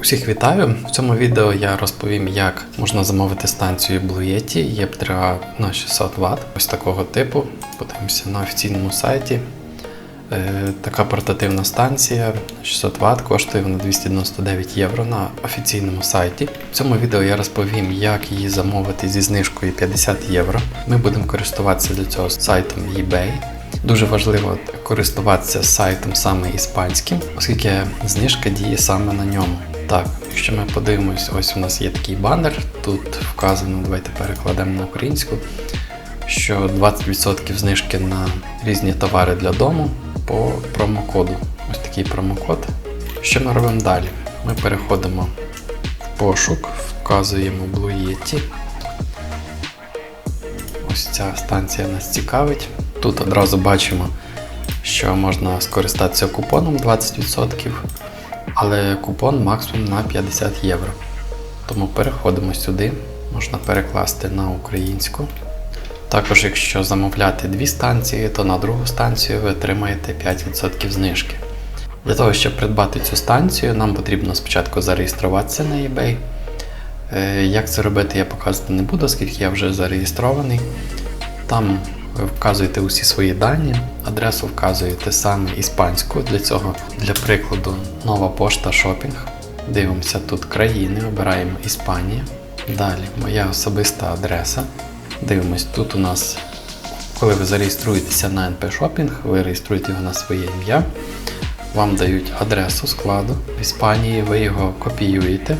Усіх вітаю! В цьому відео я розповім, як можна замовити станцію Blue Yeti EB3A на 600 Вт. Ось такого типу. Подивимося на офіційному сайті. Е, Така портативна станція 600 Вт коштує вона 299 євро на офіційному сайті. В цьому відео я розповім, як її замовити зі знижкою 50 євро. Ми будемо користуватися для цього сайтом eBay. Дуже важливо користуватися сайтом саме іспанським, оскільки знижка діє саме на ньому. Так, якщо ми подивимось, ось у нас є такий банер. Тут вказано, давайте перекладемо на українську, що 20% знижки на різні товари для дому по промокоду. Ось такий промокод. Що ми робимо далі? Ми переходимо в пошук, вказуємо Blue Yeti. Ось ця станція нас цікавить. Тут одразу бачимо, що можна скористатися купоном 20%, але купон максимум на 50 євро. Тому переходимо сюди, можна перекласти на українську. Також, якщо замовляти дві станції, то на другу станцію ви отримаєте 5% знижки. Для того, щоб придбати цю станцію, нам потрібно спочатку зареєструватися на eBay. Е, Як це робити, я показувати не буду, оскільки я вже зареєстрований. Там ви вказуєте усі свої дані, адресу вказуєте саме іспанську. Для цього, для прикладу, нова пошта шопінг. Дивимося тут країни, обираємо Іспанія. Далі моя особиста адреса. Дивимось, тут у нас, коли ви зареєструєтеся на НП Shopping, ви реєструєте його на своє ім'я. Вам дають адресу складу в Іспанії, ви його копіюєте.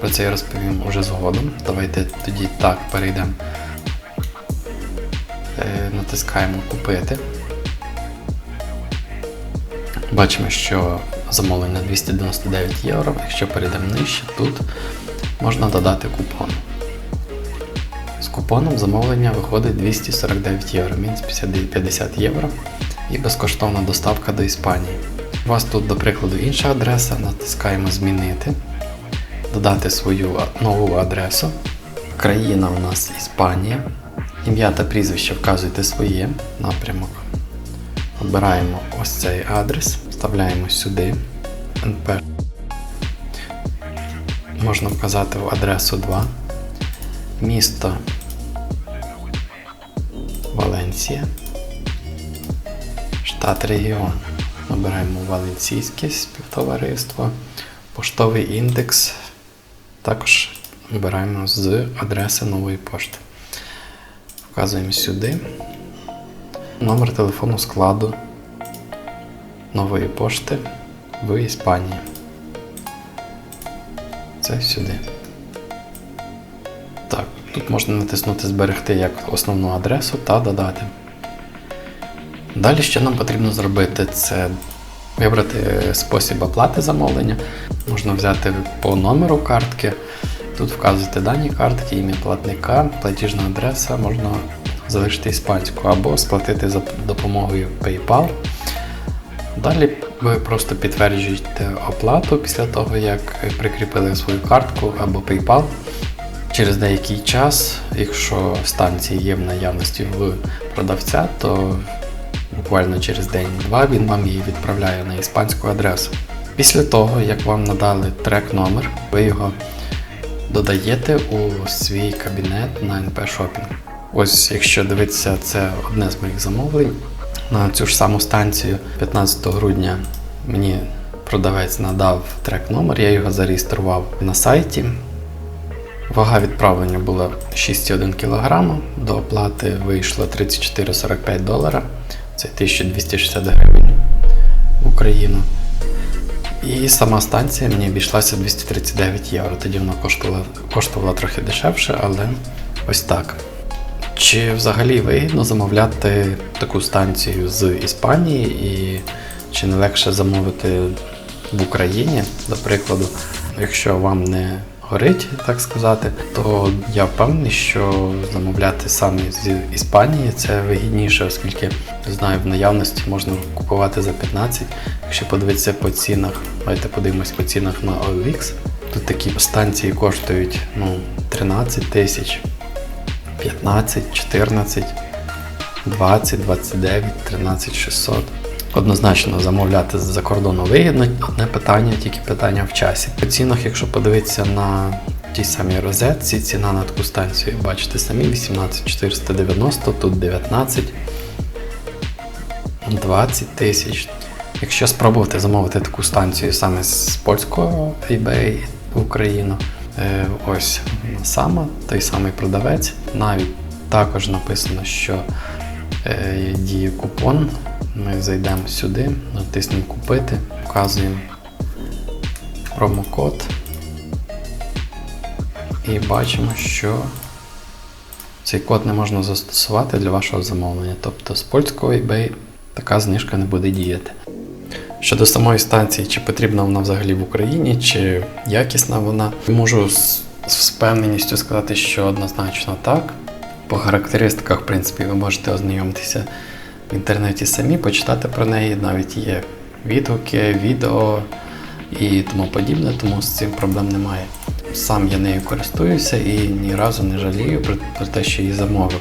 Про це я розповім уже згодом. Давайте тоді так перейдемо. Е, Натискаємо Купити. Бачимо, що замовлення 299 євро. Якщо перейдемо нижче, тут можна додати купон. З купоном замовлення виходить 249 євро, мінус 50 євро і безкоштовна доставка до Іспанії. У вас тут, до прикладу, інша адреса, натискаємо Змінити, додати свою нову адресу. Країна у нас Іспанія. Ім'я та прізвище вказуєте своє напрямок. Обираємо ось цей адрес, вставляємо сюди НП. Можна вказати в адресу 2. Місто Валенсія. Штат регіон. Обираємо Валенсійське співтовариство, поштовий індекс. Також обираємо з адреси нової пошти. Вказуємо сюди. Номер телефону складу нової пошти в Іспанії. Це сюди. Так, тут можна натиснути Зберегти як основну адресу та додати. Далі, що нам потрібно зробити, це вибрати спосіб оплати замовлення. Можна взяти по номеру картки. Тут вказуєте дані картки, ім'я платника, платіжна адреса, можна залишити іспанську або сплатити за допомогою PayPal. Далі ви просто підтверджуєте оплату після того, як прикріпили свою картку або PayPal. Через деякий час, якщо станції є в наявності в продавця, то буквально через день-два він вам її відправляє на іспанську адресу. Після того, як вам надали трек-номер, ви його додаєте у свій кабінет на НП Shopping. Ось, якщо дивитися, це одне з моїх замовлень. На цю ж саму станцію 15 грудня мені продавець надав трек-номер, я його зареєстрував на сайті. Вага відправлення була 6,1 кг, до оплати вийшло 34,45 долара, це 1260 гривень в Україну. І сама станція мені обійшлася 239 євро. Тоді вона коштувала, коштувала трохи дешевше, але ось так. Чи взагалі вигідно замовляти таку станцію з Іспанії, і чи не легше замовити в Україні, до прикладу, якщо вам не горить, так сказати, то я впевнений, що замовляти саме з Іспанії це вигідніше, оскільки знаю, в наявності можна купувати за 15. Якщо подивитися по цінах, давайте подивимось по цінах на OLX. Тут такі станції коштують ну, 13 тисяч, 15, 14, 20, 29, 13 600. Однозначно замовляти з-за кордону вигідно. Одне питання, тільки питання в часі. По цінах, якщо подивитися на тій самій розетці, ціна на таку станцію, бачите самі, 18490, тут 19, 20 тисяч. Якщо спробувати замовити таку станцію саме з польського eBay в Україну, е, ось сама, той самий продавець, навіть також написано, що е, діє купон. Ми зайдемо сюди, натиснемо купити, вказуємо промокод і бачимо, що цей код не можна застосувати для вашого замовлення. Тобто з польського eBay така знижка не буде діяти. Щодо самої станції, чи потрібна вона взагалі в Україні, чи якісна вона, можу з, впевненістю сказати, що однозначно так. По характеристиках, в принципі, ви можете ознайомитися в інтернеті самі, почитати про неї. Навіть є відгуки, відео і тому подібне, тому з цим проблем немає. Сам я нею користуюся і ні разу не жалію про, про те, що її замовив,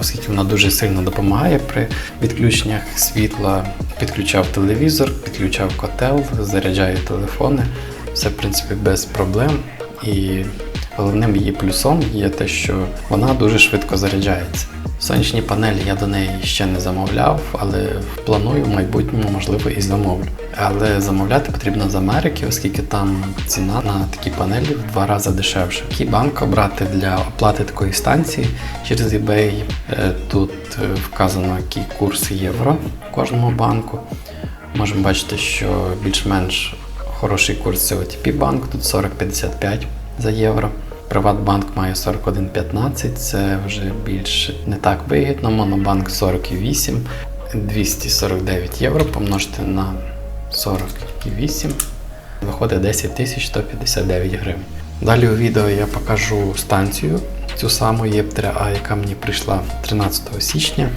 оскільки вона дуже сильно допомагає при відключеннях світла. Підключав телевізор, підключав котел, заряджаю телефони. Все, в принципі, без проблем. І головним її плюсом є те, що вона дуже швидко заряджається. Сонячні панелі я до неї ще не замовляв, але планую в майбутньому, можливо, і замовлю. Але замовляти потрібно з Америки, оскільки там ціна на такі панелі в два рази дешевше. Який банк обрати для оплати такої станції через eBay. Е, Тут е, вказано, який курс євро кожному банку. Можемо бачити, що більш-менш хороший курс це OTP банк, тут 40,55 за євро. Приватбанк має 41,15, це вже більш не так вигідно. Монобанк 48, 249 євро помножити на 48, виходить 10 тисяч 159 гривень. Далі у відео я покажу станцію, цю саму ЄП3А, яка мені прийшла 13 січня.